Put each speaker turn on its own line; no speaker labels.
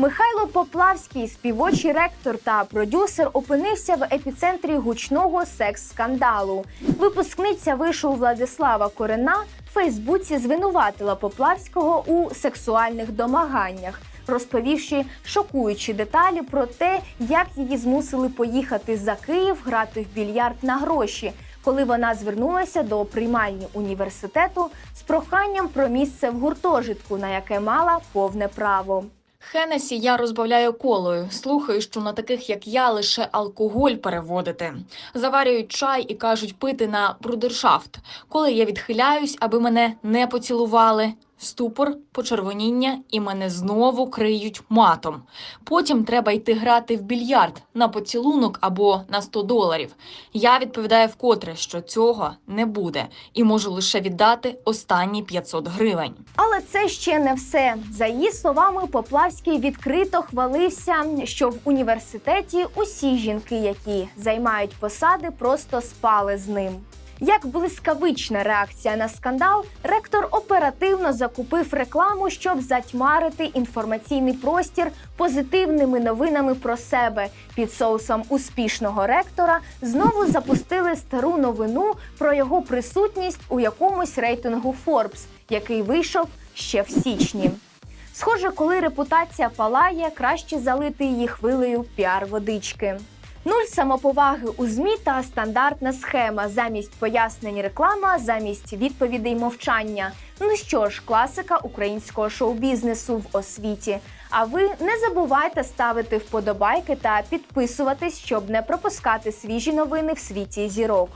Михайло Поплавський, співочий ректор та продюсер, опинився в епіцентрі гучного секс-скандалу. Випускниця вишу Владислава Корена в Фейсбуці звинуватила Поплавського у сексуальних домаганнях, розповівши шокуючі деталі про те, як її змусили поїхати за Київ грати в більярд на гроші. Коли вона звернулася до приймальні університету з проханням про місце в гуртожитку, на яке мала повне право.
Хенесі я розбавляю колою. Слухаю, що на таких, як я, лише алкоголь переводити. Заварюють чай і кажуть пити на брудершафт. Коли я відхиляюсь, аби мене не поцілували. Ступор, почервоніння, і мене знову криють матом. Потім треба йти грати в більярд на поцілунок або на 100 доларів. Я відповідаю вкотре, що цього не буде, і можу лише віддати останні 500 гривень.
Але це ще не все. За її словами, Поплавський відкрито хвалився, що в університеті усі жінки, які займають посади, просто спали з ним. Як блискавична реакція на скандал, ректор оперативно закупив рекламу, щоб затьмарити інформаційний простір позитивними новинами про себе. Під соусом успішного ректора знову запустили стару новину про його присутність у якомусь рейтингу Forbes, який вийшов ще в січні. Схоже, коли репутація палає, краще залити її хвилею піар-водички. Нуль самоповаги у змі та стандартна схема. Замість пояснень реклама, замість відповідей мовчання. Ну що ж, класика українського шоу-бізнесу в освіті. А ви не забувайте ставити вподобайки та підписуватись, щоб не пропускати свіжі новини в світі зірок.